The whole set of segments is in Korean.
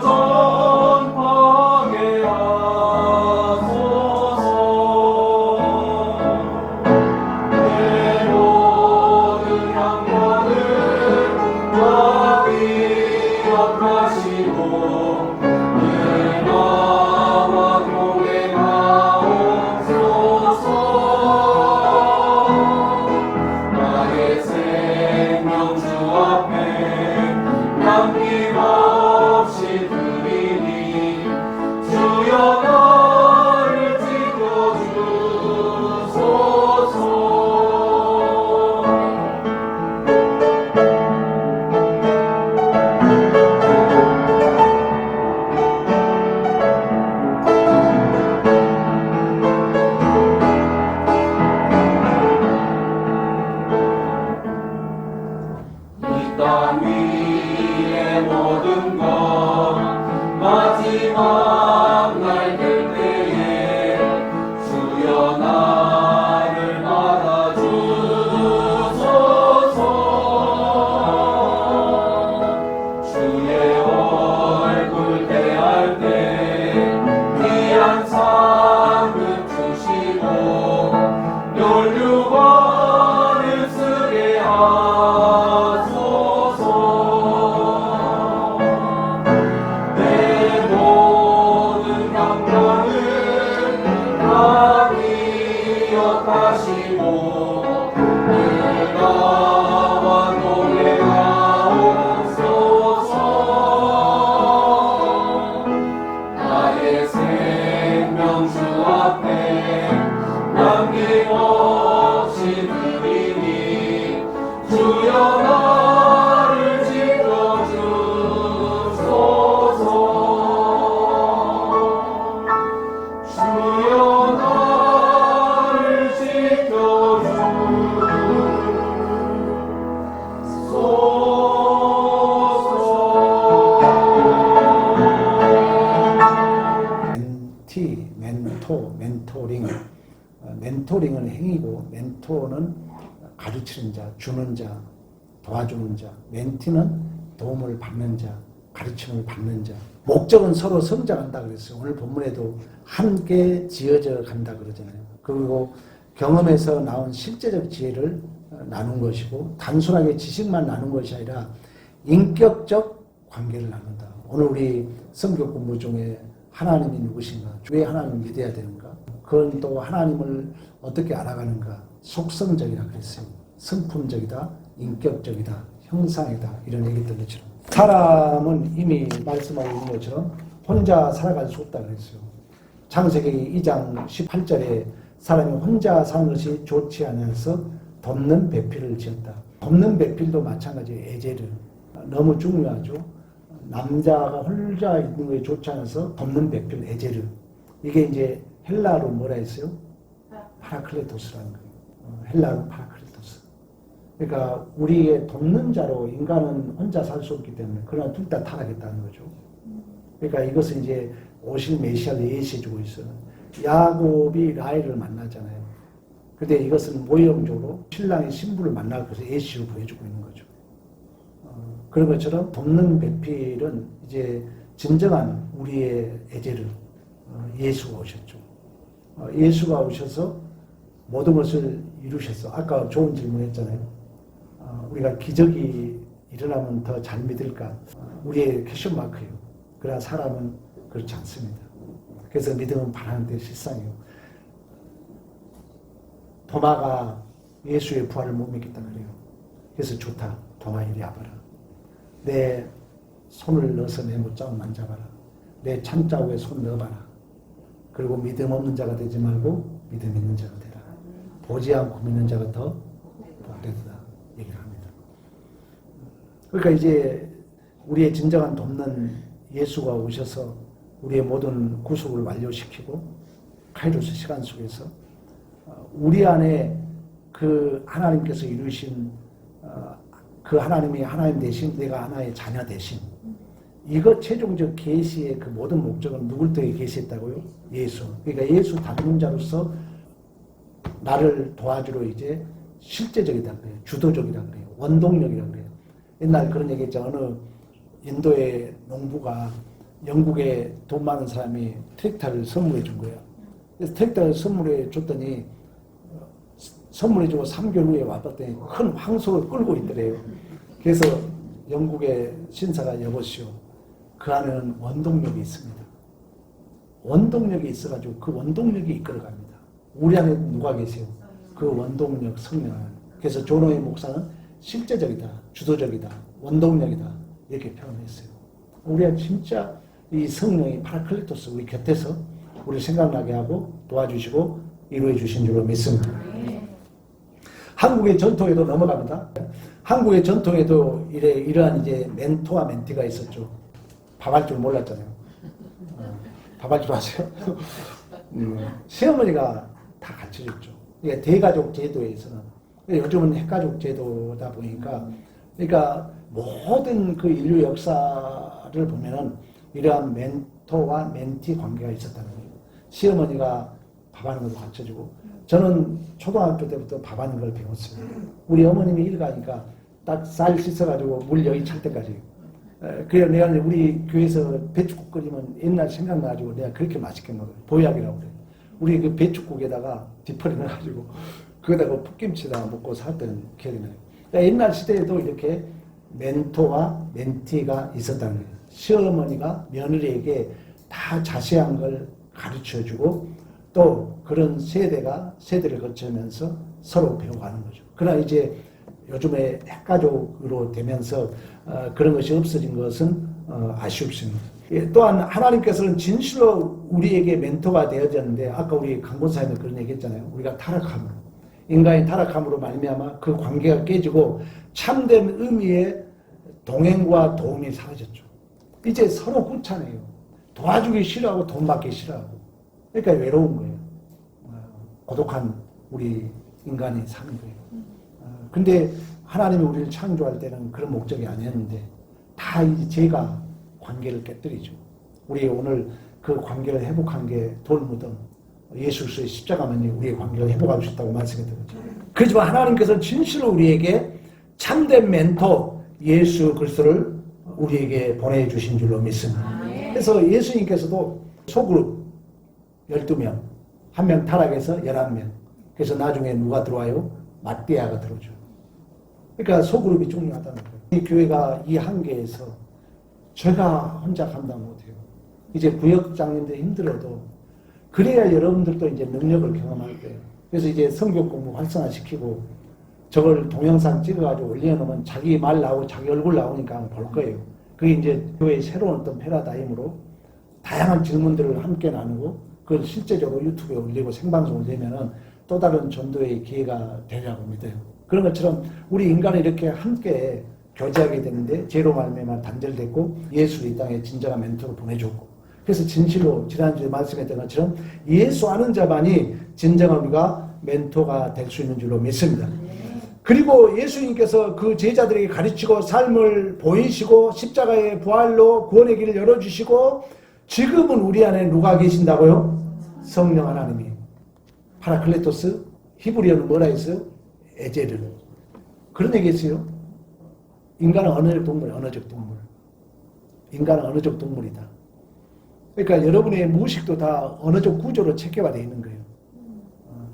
나 기 멘토는 가르치는 자, 주는 자, 도와주는 자. 멘티는 도움을 받는 자, 가르침을 받는 자. 목적은 서로 성장한다 그랬어요. 오늘 본문에도 함께 지어져 간다 그러잖아요. 그리고 경험에서 나온 실제적 지혜를 어, 나눈 것이고 단순하게 지식만 나눈 것이 아니라 인격적 관계를 나눈다. 오늘 우리 성경 공부 중에 하나님이 누구신가? 왜 하나님을 믿어야 되는가? 그건 또 하나님을 어떻게 알아가는가? 속성적이라 그랬어요. 성품적이다, 인격적이다, 형상이다 이런 얘기들 것처럼 사람은 이미 말씀하고 있는 것처럼 혼자 살아갈 수 없다 그랬어요. 창세기 2장 18절에 사람이 혼자 사는 것이 좋지 않아서 돕는 배필을 지었다. 돕는 배필도 마찬가지예요. 에제르. 너무 중요하죠. 남자가 혼자 있는 것이 좋지 않아서 돕는 배필 에제르. 이게 이제 헬라로 뭐라 했어요? 파라클레토스라는 거예요. 어, 헬라로 파라클레토스. 그러니까 우리의 돕는 자로 인간은 혼자 살 수 없기 때문에 그러나 둘 다 타락했다는 거죠. 그러니까 이것은 이제 오실 메시아를 예시해주고 있어요. 야곱이 라헬을 만나잖아요. 근데 이것은 모형적으로 신랑의 신부를 만나고 해서 예시로 보여주고 있는 거죠. 어, 그런 것처럼 돕는 배필은 이제 진정한 우리의 애제를 어, 예수가 오셨죠. 어, 예수가 오셔서 모든 것을 이루셨어. 아까 좋은 질문 했잖아요. 어, 우리가 기적이 일어나면 더 잘 믿을까? 어, 우리의 퀘션 마크예요. 그러나 사람은 그렇지 않습니다. 그래서 믿음은 바라는데 실상이요. 도마가 예수의 부활을 못 믿겠다 그래요. 그래서 좋다. 도마 이리 와봐라. 내 손을 넣어서 내 못자국 만져봐라. 내 찬자국에 손 넣어봐라. 그리고 믿음 없는 자가 되지 말고 믿음 있는 자가 되라. 보지 않고 믿는 자가 더 복되다 얘기를 합니다. 그러니까 이제 우리의 진정한 돕는 예수가 오셔서 우리의 모든 구속을 완료시키고 카이로스 시간 속에서 어, 우리 안에 그 하나님께서 이루신 어, 그 하나님이 하나님 대신 내가 하나의 자녀 대신 이것 최종적 계시의 그 모든 목적은 누굴 때에 계시했다고요? 예수. 그러니까 예수 담임자로서 나를 도와주러 이제 실제적이다 그래요. 주도적이다 그래요. 원동력이라 그래요. 옛날 그런 얘기 했죠. 어느 인도의 농부가 영국에 돈 많은 사람이 트랙터를 선물해 준 거예요. 그래서 트랙터를 선물해 줬더니 어, 선물해 주고 3개월 후에 왔더니 큰 황소를 끌고 있더래요. 그래서 영국의 신사가 여보시오. 그 안에는 원동력이 있습니다. 원동력이 있어가지고 그 원동력이 이끌어갑니다. 우리 안에 누가 계세요? 그 원동력 성령 안. 그래서 조노의 목사는 실제적이다, 주도적이다, 원동력이다 이렇게 표현했어요. 우리가 진짜 이 성령이 파라클리토스 우리 곁에서 우리 생각나게 하고 도와주시고 이루어 주신 줄로 믿습니다. 한국의 전통에도 넘어갑니다. 한국의 전통에도 이래 이러한 이제 멘토와 멘티가 있었죠. 밥할 줄 몰랐잖아요. 어, 밥할 줄 아세요? 음, 시어머니가 다 가르쳐줬죠. 이게 대가족 제도에서는 요즘은 핵가족 제도다 보니까 그러니까 모든 그 인류 역사를 보면은 이러한 멘토와 멘티 관계가 있었다는 거예요. 시어머니가 밥하는 것도 가르쳐주고 저는 초등학교 때부터 밥하는 걸 배웠습니다. 우리 어머님이 일가니까 딱 쌀 씻어가지고 물 여기 찰 때까지. 에, 그래서 내가 우리 교회에서 배추국 끓이면 옛날 생각나가지고 내가 그렇게 맛있게 먹어요. 보약이라고 그래요. 우리 그 배추국에다가 디퍼리 넣어가지고 거기다가 풋김치에다가 먹고 살던 기억이 나요. 그러니까 옛날 시대에도 이렇게 멘토와 멘티가 있었다는 거예요. 시어머니가 며느리에게 다 자세한 걸 가르쳐 주고 또 그런 세대가 세대를 거치면서 서로 배워가는 거죠. 그러나 이제 요즘에 핵가족으로 되면서 어, 그런 것이 없어진 것은 어, 아쉽습니다. 예, 또한 하나님께서는 진실로 우리에게 멘토가 되어졌는데 아까 우리 강권사님도 그런 얘기했잖아요. 우리가 타락함으로 인간이 타락함으로 말미암아 그 관계가 깨지고 참된 의미의 동행과 도움이 사라졌죠. 이제 서로 구차네요. 도와주기 싫어하고 돈 받기 싫어하고 그러니까 외로운 거예요. 어, 고독한 우리 인간이 사는 거예요. 어, 근데 하나님이 우리를 창조할 때는 그런 목적이 아니었는데 다 이제 죄가 관계를 깨뜨리죠. 우리 오늘 그 관계를 회복한 게 돌무덤 예수 그리스도의 십자가만이 우리의 관계를 회복할 수 있다고 말씀했던 거죠. 그렇지만 하나님께서는 진실로 우리에게 참된 멘토 예수 그리스도를 우리에게 보내주신 줄로 믿습니다. 그래서 예수님께서도 소그룹 12명, 한 명 타락해서 11명. 그래서 나중에 누가 들어와요? 마띠아가 들어오죠. 그러니까 소그룹이 중요하다는 거예요. 이 교회가 이 한계에서 제가 혼자 감당 못해요. 이제 구역장님들 힘들어도 그래야 여러분들도 이제 능력을 경험할 거예요. 그래서 이제 성교 공부 활성화시키고 저걸 동영상 찍어가지고 올려놓으면 자기 말 나오고 자기 얼굴 나오니까 볼 거예요. 그게 이제 교회의 새로운 어떤 패러다임으로 다양한 질문들을 함께 나누고 그걸 실제적으로 유튜브에 올리고 생방송 올리면은 또 다른 전도의 기회가 되리라고 믿어요. 그런 것처럼 우리 인간이 이렇게 함께 교제하게 되는데 죄로 말미암아 단절됐고 예수를 이 땅에 진정한 멘토로 보내줬고 그래서 진실로 지난주에 말씀했던 것처럼 예수 아는 자만이 진정한 우리가 멘토가 될 수 있는 줄로 믿습니다. 그리고 예수님께서 그 제자들에게 가르치고 삶을 보이시고 십자가의 부활로 구원의 길을 열어주시고 지금은 우리 안에 누가 계신다고요? 성령 하나님이. 파라클레토스, 히브리어는 뭐라 했어요? 에제르. 그런 얘기 했어요. 인간은 언어적 동물, 언어적 동물. 인간은 언어적 동물이다. 그러니까 여러분의 무의식도 다 언어적 구조로 체계화되어 있는 거예요. 어.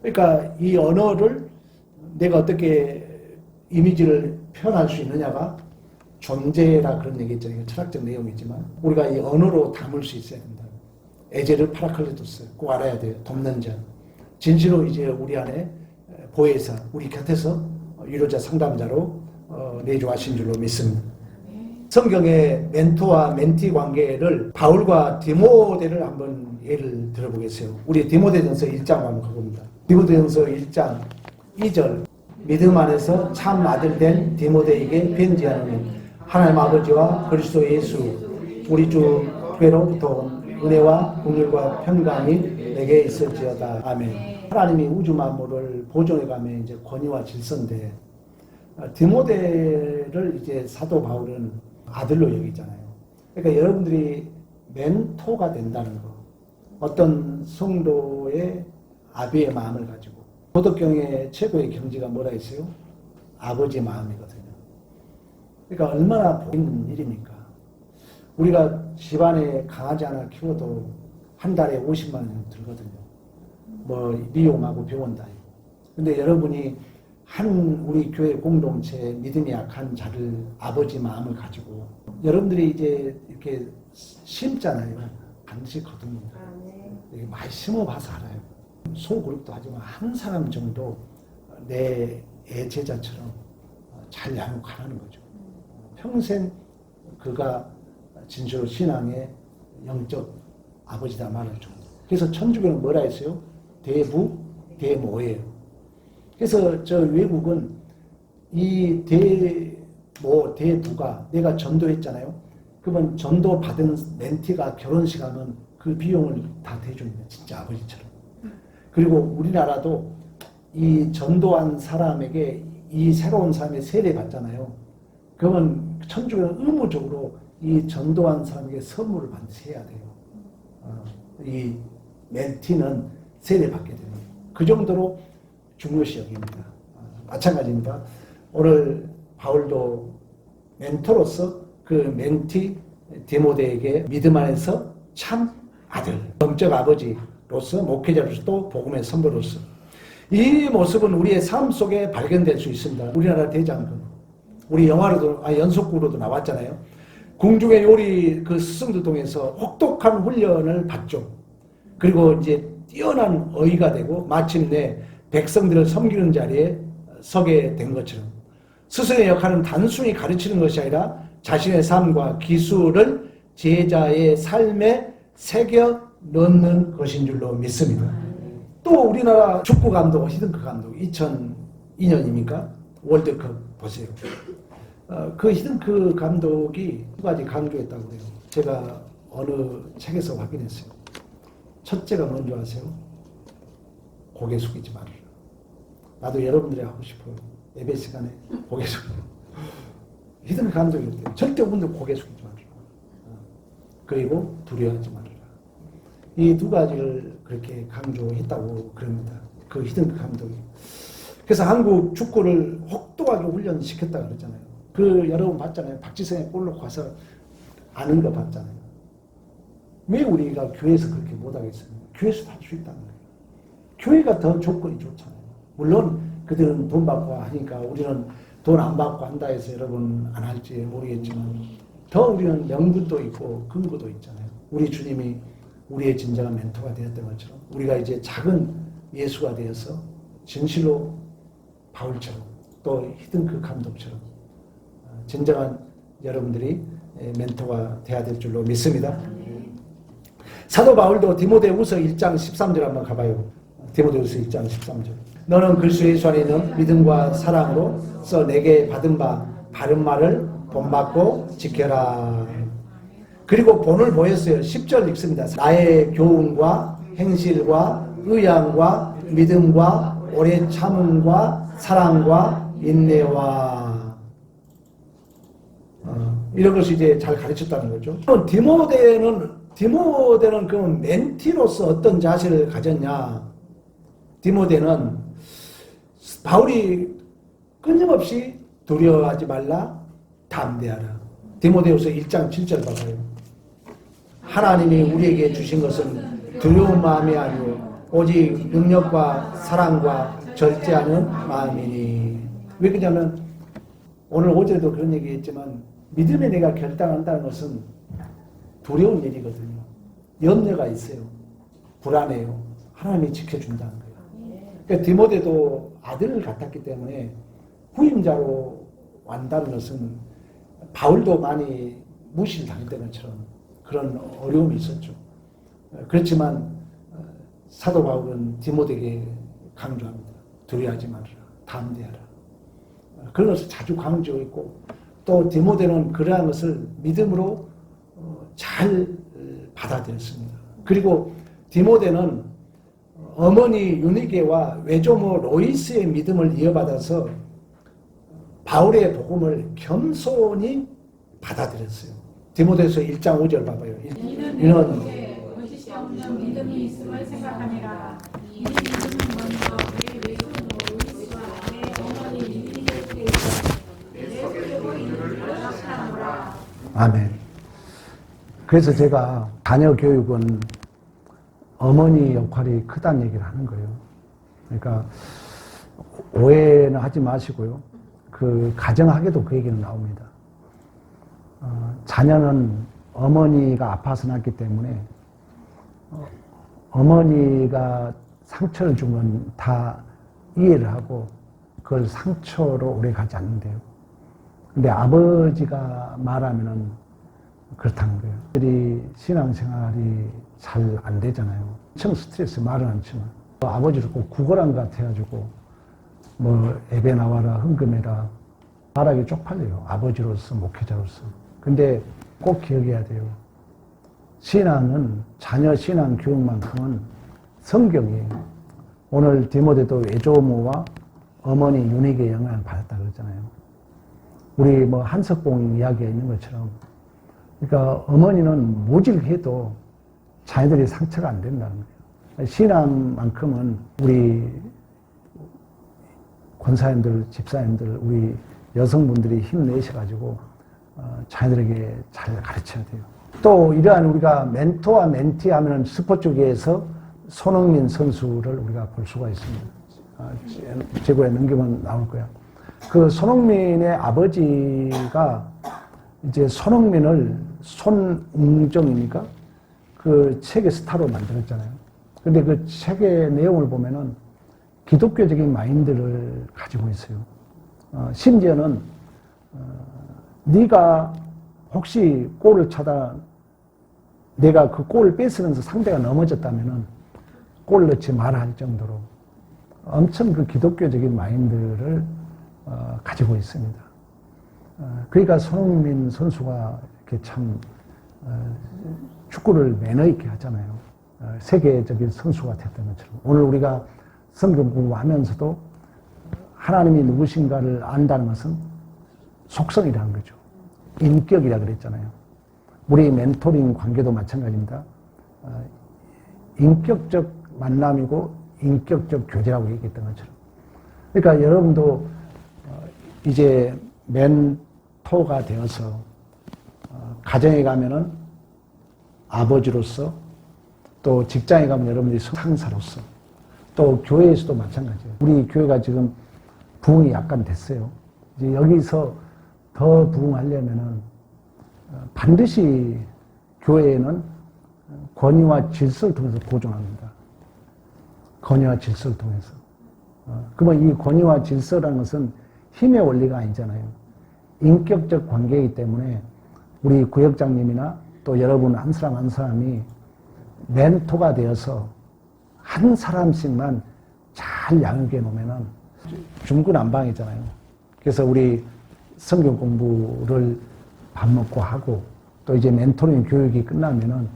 그러니까 이 언어를 내가 어떻게 이미지를 표현할 수 있느냐가 존재라 그런 얘기 있잖아요. 철학적 내용이지만 우리가 이 언어로 담을 수 있어야 된다. 에제를 파라클레토스 꼭 알아야 돼요. 돕는 자. 진실로 이제 우리 안에 보혜사, 우리 곁에서 유로자 상담자로 어, 내주하신 줄로 믿습니다. 성경의 멘토와 멘티 관계를 바울과 디모데를 한번 예를 들어보겠어요. 우리 디모데전서 1장 한번 가봅니다. 디모데전서 1장 2절 믿음 안에서 참 아들 된 디모데에게 편지하노니 하나님 아버지와 그리스도 예수 우리 주 교회로부터 온 은혜와 국률과 평강이 내게 있을지어다 아멘. 하나님이 우주 만물을 보존해가며 이제 권위와 질서인데 어, 디모데를 이제 사도 바울은 아들로 여기잖아요. 그러니까 여러분들이 멘토가 된다는 거. 어떤 성도의 아비의 마음을 가지고 도덕경의 최고의 경지가 뭐라 했어요? 아버지 마음이거든요. 그러니까 얼마나 복 있는 일입니까? 우리가 집안에 강아지 하나 키워도 한 달에 50만 원 들거든요. 뭐 미용하고 병원 다니고. 근데 여러분이 한 우리 교회 공동체 믿음이 약한 자를 아버지 마음을 가지고 여러분들이 이제 이렇게 심잖아요. 반드시 거둡니다. 이게 많이 심어봐서 알아요. 소그룹도 하지만 한 사람 정도 내 애제자처럼 잘 양육하라는 거죠. 평생 그가 진실 신앙의 영적 아버지다 말할 정도. 그래서 천주교는 뭐라 했어요? 대부, 대모예요. 그래서 저 외국은 이 대모, 대부가 내가 전도했잖아요. 그러면 전도 받은 멘티가 결혼식 하면 그 비용을 다 대줍니다. 진짜 아버지처럼. 그리고 우리나라도 이 전도한 사람에게 이 새로운 사람의 세례 받잖아요. 그러면 천주교는 의무적으로 이 전도한 사람에게 선물을 반드시 해야 돼요. 어, 이 멘티는 세례 받게 됩니다. 그 정도로 중요시 여깁니다. 어, 마찬가지입니다. 오늘 바울도 멘토로서 그 멘티 디모데에게 믿음 안에서 참 아들, 영적 아버지로서 목회자로서 또 복음의 선배로서 이 모습은 우리의 삶 속에 발견될 수 있습니다. 우리나라 대장금, 우리 영화로도 아 연속구로도 나왔잖아요. 궁중의 요리 그 스승들 통해서 혹독한 훈련을 받죠. 그리고 이제 뛰어난 어이가 되고 마침내 백성들을 섬기는 자리에 서게 된 것처럼 스승의 역할은 단순히 가르치는 것이 아니라 자신의 삶과 기술을 제자의 삶에 새겨 넣는 것인 줄로 믿습니다. 또 우리나라 축구 감독 히든크 감독 2002년입니까 월드컵 보세요. 어, 그 히든크 감독이 두 가지 강조했다고 그래요. 제가 어느 책에서 확인했어요. 첫째가 뭔지 아세요? 고개 숙이지 말아라. 나도 여러분들이 하고 싶어요. 예배 시간에 고개 숙이고. 감독이 그랬대요. 절대 분들 고개 숙이지 말아라. 어, 그리고 두려워하지 말아라. 이 두 가지를 그렇게 강조했다고 그럽니다. 그 히든크 감독이. 그래서 한국 축구를 혹독하게 훈련시켰다 그러잖아요. 그 여러분 봤잖아요. 박지성의 골로 가서 아는 거 봤잖아요. 왜 우리가 교회에서 그렇게 못하겠습니까? 교회에서도 할수 있다는 거예요. 교회가 더 조건이 좋잖아요. 물론 그들은 돈 받고 하니까 우리는 돈 안 받고 한다 해서 여러분 안 할지 모르겠지만 더 우리는 명분도 있고 근거도 있잖아요. 우리 주님이 우리의 진정한 멘토가 되었던 것처럼 우리가 이제 작은 예수가 되어서 진실로 바울처럼 또 히든크 감독처럼 어, 진정한 여러분들이 에, 멘토가 되어야 될 줄로 믿습니다. 사도 바울도 디모데후서 1장 13절 한번 가봐요. 디모데후서 1장 13절. 너는 예수 안에 있는 믿음과 사랑으로서 내게 받은 바 바른 말을 본받고 지켜라. 그리고 본을 보였어요. 10절 읽습니다. 나의 교훈과 행실과 의향과 믿음과 오래 참음과 사랑과 인내와 어, 이런 것을 이제 잘 가르쳤다는 거죠. 디모데는 디모데는 그 멘티로서 어떤 자세를 가졌냐? 디모데는 바울이 끊임없이 두려워하지 말라, 담대하라. 디모데후서 1장 7절 봐봐요. 하나님이 우리에게 주신 것은 두려운 마음이 아니요 오직 능력과 사랑과 절제하는 마음이니. 왜 그러냐면 오늘 어제도 그런 얘기했지만 믿음에 내가 결단한다는 것은 두려운 일이거든요. 염려가 있어요. 불안해요. 하나님이 지켜준다는 거예요. 그러니까 디모데도 아들을 갖았기 때문에 후임자로 완다는 것은 바울도 많이 무시를 당했던 것처럼 그런 어려움이 있었죠. 그렇지만 사도 바울은 디모데에게 강조합니다. 두려워하지 말아라. 담대하라. 그런 것을 자주 강조하고 있고 또 디모데는 그러한 것을 믿음으로 어, 잘 받아들였습니다. 그리고 디모데는 어머니 유니게와 외조모 로이스의 믿음을 이어받아서 바울의 복음을 겸손히 받아들였어요. 디모데서 1장 5절 봐봐요. 이는 이는 내게 거짓이 없는 믿음이 있음을 생각하니라. 이 믿음은 먼저 내 외손으로 의지와 내 어머니 유니게에게 내 속에도 이를 나타노라. 아멘. 그래서 제가 자녀 교육은 어머니 역할이 크다는 얘기를 하는 거예요. 그러니까 오해는 하지 마시고요. 그 가정하게도 그 얘기는 나옵니다. 어, 자녀는 어머니가 아파서 낳기 때문에 어, 어머니가 상처를 준 건 다 이해를 하고 그걸 상처로 오래 가지 않는데요. 근데 아버지가 말하면은 그렇다는 거예요. 들이 신앙생활이 잘 안 되잖아요. 엄청 스트레스 말은 안 치면. 뭐 아버지를 꼭 구걸한 것 같아가지고 뭐 애배 나와라 흥금해라 말하기 쪽팔려요. 아버지로서 목회자로서. 근데 꼭 기억해야 돼요. 신앙은 자녀 신앙 교육만큼은 성경이에요. 오늘 디모데도 외조모와 어머니 윤희의 영향을 받았다 그랬잖아요. 우리 뭐 한석봉 이야기가 있는 것처럼 그러니까 어머니는 모질해도 자녀들이 상처가 안 된다는 거예요. 신앙만큼은 우리 권사님들, 집사님들, 우리 여성분들이 힘내셔가지고 어, 자녀들에게 잘 가르쳐야 돼요. 또 이러한 우리가 멘토와 멘티 하면 스포츠계에서 손흥민 선수를 우리가 볼 수가 있습니다. 아, 제고에 넘기면 나올 거야. 그 손흥민의 아버지가 이제 손흥민을 손웅정입니까? 그 책의 스타로 만들었잖아요. 근데 그 책의 내용을 보면은 기독교적인 마인드를 가지고 있어요. 어, 심지어는 어, 네가 혹시 골을 차다 내가 그 골을 뺏으면서 상대가 넘어졌다면은 골 넣지 마라 할 정도로 엄청 그 기독교적인 마인드를 어, 가지고 있습니다. 어, 그러니까 손흥민 선수가 이렇게 참 어, 축구를 매너 있게 하잖아요. 어, 세계적인 선수가 됐던 것처럼 오늘 우리가 성경 공부하면서도 하나님이 누구신가를 안다는 것은 속성이라는 거죠. 인격이라 그랬잖아요. 우리 멘토링 관계도 마찬가지입니다. 어, 인격적 만남이고 인격적 교제라고 얘기했던 것처럼. 그러니까 여러분도 어, 이제 멘토가 되어서 어, 가정에 가면은 아버지로서 또 직장에 가면 여러분들이 상사로서 또 교회에서도 마찬가지예요. 우리 교회가 지금 부흥이 약간 됐어요. 이제 여기서 더 부흥하려면은 어, 반드시 교회에는 권위와 질서를 통해서 보존합니다. 권위와 질서를 통해서. 어, 그러면 이 권위와 질서라는 것은 힘의 원리가 아니잖아요. 인격적 관계이기 때문에 우리 구역장님이나 또 여러분 한 사람 한 사람이 멘토가 되어서 한 사람씩만 잘 양육해 놓으면은 중구난방이잖아요. 그래서 우리 성경 공부를 밥 먹고 하고 또 이제 멘토링 교육이 끝나면은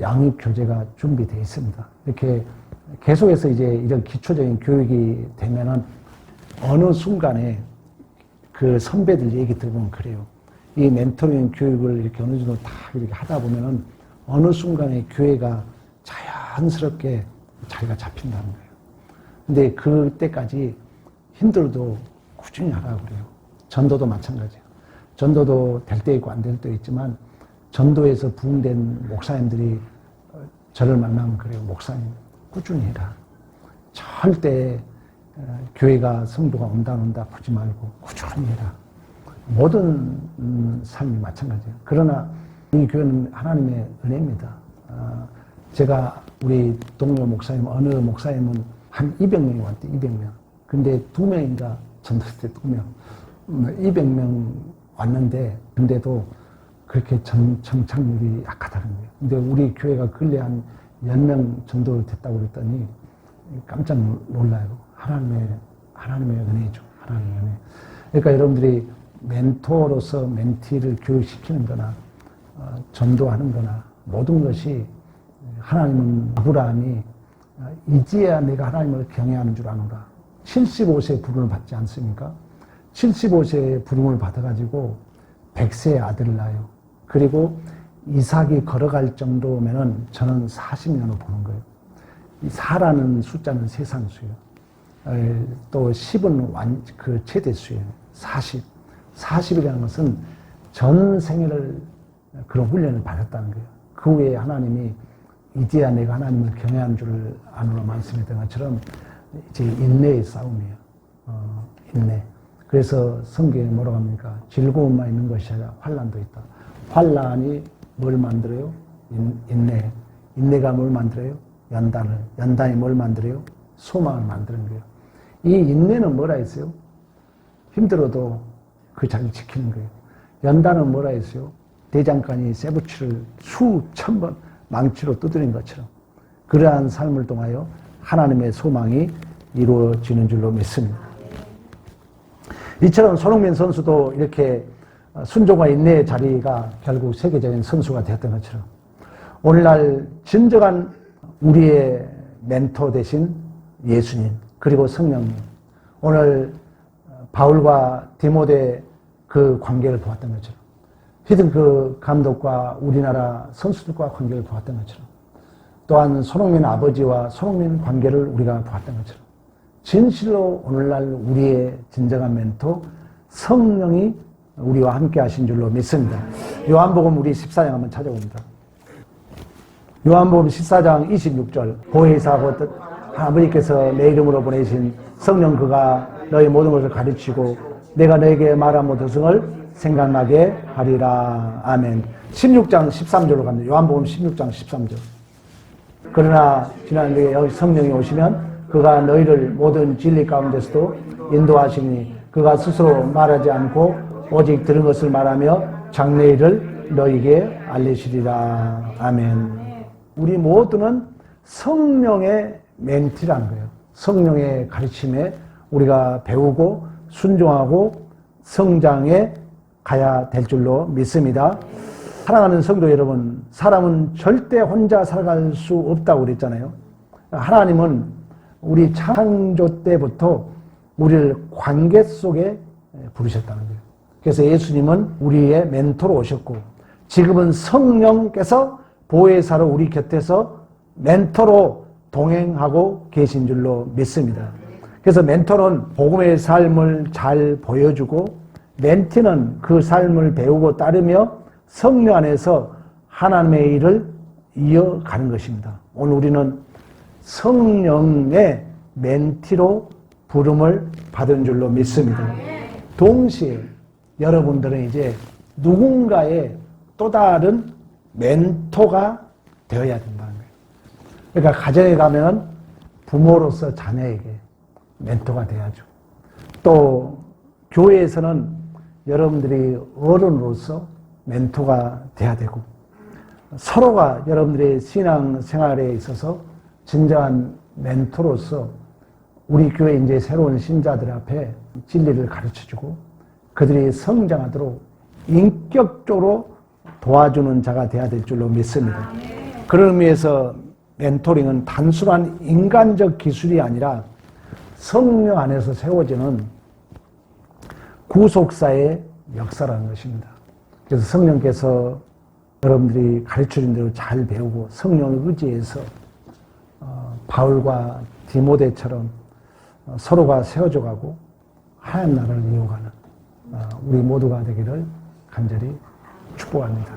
양육 교재가 준비되어 있습니다. 이렇게 계속해서 이제 이런 기초적인 교육이 되면은 어느 순간에 그 선배들 얘기 들어보면 그래요. 이 멘토링 교육을 이렇게 어느 정도 다 이렇게 하다 보면은 어느 순간에 교회가 자연스럽게 자리가 잡힌다는 거예요. 근데 그때까지 힘들어도 꾸준히 하라고 그래요. 전도도 마찬가지예요. 전도도 될 때 있고 안 될 때 있지만 전도에서 부흥된 목사님들이 어, 저를 만나면 그래요. 목사님 꾸준히 해라. 절대 어, 교회가 성도가 온다 온다 보지 말고 꾸준히 해라. 모든 음, 삶이 마찬가지예요. 그러나 이 교회는 하나님의 은혜입니다. 아, 제가 우리 동료 목사님 어느 목사님은 한 200명이 왔대 200명. 근데 두 명인가 전도할 때두 명. 200명 왔는데 근데도 그렇게 정, 정착률이 약하다는 거예요. 근데 우리 교회가 근래 한 10명 정도 됐다고 그랬더니 깜짝 놀라요. 하나님의, 하나님의 은혜죠. 하나님의 은혜. 그러니까 여러분들이 멘토로서 멘티를 교육시키는 거나 어, 전도하는 거나 모든 것이 하나님은 아브라함이 어, 이제야 내가 하나님을 경외하는 줄 아노라. 75세 부름을 받지 않습니까? 75세에 부름을 받아가지고 100세의 아들을 낳아요. 그리고 이삭이 걸어갈 정도면은 저는 40년을 보는 거예요. 이 4라는 숫자는 세상 수예요. 에, 또 10은 완, 그 최대 수예요. 40. 40이라는 것은 전 생애를 그런 훈련을 받았다는 거예요. 그 후에 하나님이 이제야 내가 하나님을 경외한 줄 아노라 말씀했던 것처럼 이제 인내의 싸움이에요. 어, 인내. 그래서 성경에 뭐라고 합니까? 즐거움만 있는 것이 아니라 환란도 있다. 환란이 뭘 만들어요? 인, 인내. 인내가 뭘 만들어요? 연단을. 연단이 뭘 만들어요? 소망을 만드는 거예요. 이 인내는 뭐라 했어요? 힘들어도 그 자리 지키는 거예요. 연단은 뭐라 했어요? 대장간이 쇠붙이를 수천 번 망치로 두드린 것처럼 그러한 삶을 통하여 하나님의 소망이 이루어지는 줄로 믿습니다. 이처럼 손흥민 선수도 이렇게 순종과 인내의 자리가 결국 세계적인 선수가 되었던 것처럼 오늘날 진정한 우리의 멘토 대신 예수님 그리고 성령님 오늘 바울과 디모데 그 관계를 보았던 것처럼 히든 그 감독과 우리나라 선수들과 관계를 보았던 것처럼 또한 손흥민 아버지와 손흥민 관계를 우리가 보았던 것처럼 진실로 오늘날 우리의 진정한 멘토 성령이 우리와 함께 하신 줄로 믿습니다. 요한복음 우리 14장 한번 찾아봅니다. 요한복음 14장 26절 보혜사고 아버지께서 내 이름으로 보내신 성령 그가 너희 모든 것을 가르치고 내가 너에게 말한 모든 것을 생각나게 하리라. 아멘. 16장 13절로 갑니다. 요한복음 16장 13절. 그러나 지난주에 여기 성령이 오시면 그가 너희를 모든 진리 가운데서도 인도하시니 그가 스스로 말하지 않고 오직 들은 것을 말하며 장래일을 너희에게 알리시리라. 아멘. 우리 모두는 성령의 멘티라는 거예요. 성령의 가르침에 우리가 배우고 순종하고 성장해 가야 될 줄로 믿습니다. 사랑하는 성도 여러분, 사람은 절대 혼자 살아갈 수 없다고 그랬잖아요. 하나님은 우리 창조 때부터 우리를 관계 속에 부르셨다는 거예요. 그래서 예수님은 우리의 멘토로 오셨고, 지금은 성령께서 보혜사로 우리 곁에서 멘토로 동행하고 계신 줄로 믿습니다. 그래서 멘토는 복음의 삶을 잘 보여주고, 멘티는 그 삶을 배우고 따르며 성령 안에서 하나님의 일을 이어가는 것입니다. 오늘 우리는 성령의 멘티로 부름을 받은 줄로 믿습니다. 동시에 여러분들은 이제 누군가의 또 다른 멘토가 되어야 된다는 거예요. 그러니까 가정에 가면 부모로서 자녀에게 멘토가 돼야죠. 또 교회에서는 여러분들이 어른으로서 멘토가 돼야 되고 서로가 여러분들의 신앙 생활에 있어서 진정한 멘토로서 우리 교회 이제 새로운 신자들 앞에 진리를 가르쳐 주고 그들이 성장하도록 인격적으로 도와주는 자가 돼야 될 줄로 믿습니다. 그런 의미에서 멘토링은 단순한 인간적 기술이 아니라 성령 안에서 세워지는 구속사의 역사라는 것입니다. 그래서 성령께서 여러분들이 가르쳐준 대로 잘 배우고 성령을 의지해서 어, 바울과 디모데처럼 어, 서로가 세워져 가고 하나님 나라를 이어가는 어, 우리 모두가 되기를 간절히 축복합니다.